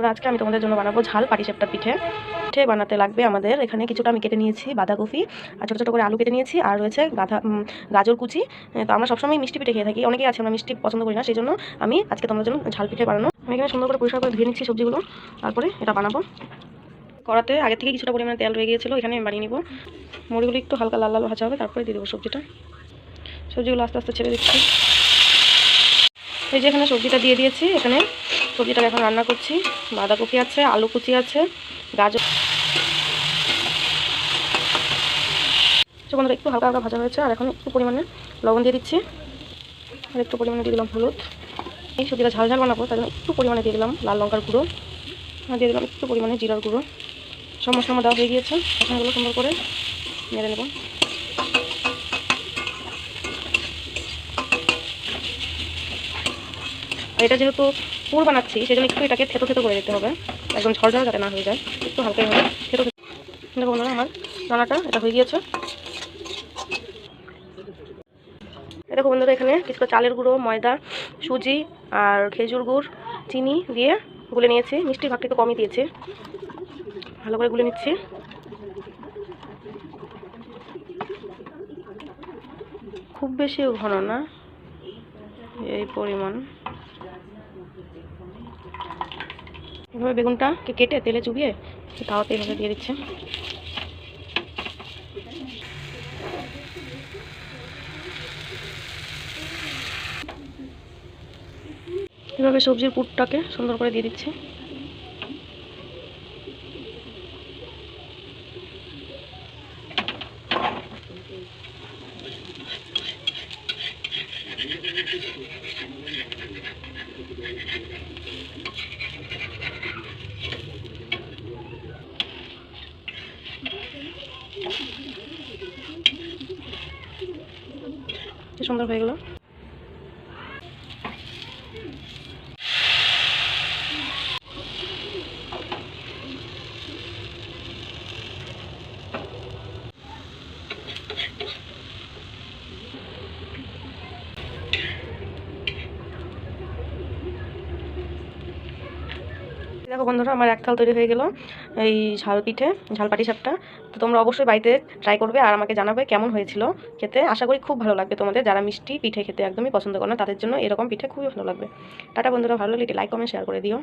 বন্ধুরা আজকে আমি তোমাদের জন্য বানাবো ঝাল পাটিসাপটা পিঠে। পিঠে বানাতে লাগবে আমাদের। এখানে কিছুটা আমি কেটে নিয়েছি বাঁধাকপি আর ছোটো ছোটো করে আলু কেটে নিয়েছি আর রয়েছে গাধা গাজর কুচি। তো আমরা সবসময় মিষ্টি পিঠে খেয়ে থাকি। অনেকেই আছে আমরা মিষ্টি পছন্দ করি না, সেই জন্য আমি আজকে তোমাদের জন্য ঝাল পিঠে বানানো। আমি এখানে সুন্দর করে পরিষ্কার করে ধুয়ে নিচ্ছি সবজিগুলো। তারপরে এটা বানাবো। কড়াতে আগে থেকে কিছুটা পরিমাণে তেল রয়ে গিয়েছিল, এখানে আমি বানিয়ে নিব। মুড়িগুলো একটু হালকা লাল লাল ভাজা হবে, তারপরে দিয়ে দেবো সবজিটা। সবজিগুলো আস্তে আস্তে ছেড়ে দিচ্ছি। এই যে এখানে সবজিটা দিয়ে দিয়েছি, এখানে সবজিটাকে এখন রান্না করছি। বাঁধাকপি আছে, আলু কুচি আছে, গাজর তো বন্ধুরা, একটু হালকা হালকা ভাজা হয়েছে, আর এখন একটু পরিমাণে লবণ দিয়ে দিচ্ছি। আর একটু পরিমাণে দিয়ে দিলাম হলুদ। এই সবজিটা ঝাল ঝাল বানাবো, তাই জন্য একটু পরিমাণে দিয়ে দিলাম লাল লঙ্কার গুঁড়ো। আর দিয়ে দিলাম একটু পরিমাণে জিরার গুঁড়ো। সব মশলা দেওয়া হয়ে গিয়েছে। এখন এগুলো সুন্দর করে নেড়ে নেব। এটা যেহেতু পুর বানাচ্ছি সেই জন্য একটু এটাকে থেতো থেতো করে দিতে হবে। একদম ঝরঝর যাতে না হয়ে যায়, একটু হালকাই হবে থেতো দেখো বন্ধুরা, আমার রান্নাটা এটা হয়ে গিয়েছে। দেখো বন্ধুরা, এখানে কিছুটা চালের গুঁড়ো, ময়দা, সুজি আর খেজুর গুড়, চিনি দিয়ে গুলে নিয়েছি। মিষ্টির ভাগটা একটু কমই দিয়েছি। ভালো করে গুলে নিচ্ছি। খুব বেশি ঘন না, এই পরিমাণ। এভাবে বেগুনটাকে কেটে তেলে চুবিয়ে তাওয়াতে এভাবে দিয়ে দিচ্ছে। এভাবে সবজির পুরটাকে সুন্দর করে দিয়ে দিচ্ছে। কি সুন্দর হয়ে গেল? দেখো বন্ধুরা, আমার এক থাল তৈরি হয়ে গেল এই ঝাল পিঠে, ঝাল পাটি সাপটা। তো তোমরা অবশ্যই বাড়িতে ট্রাই করবে আর আমাকে জানাবে কেমন হয়েছিল খেতে। আশা করি খুব ভালো লাগবে তোমাদের। যারা মিষ্টি পিঠে খেতে একদমই পছন্দ করে না, তাদের জন্য এরকম পিঠে খুবই ভালো লাগবে। টাটা বন্ধুরা, ভালো লাগলে লাইক কমেন্ট শেয়ার করে দিও।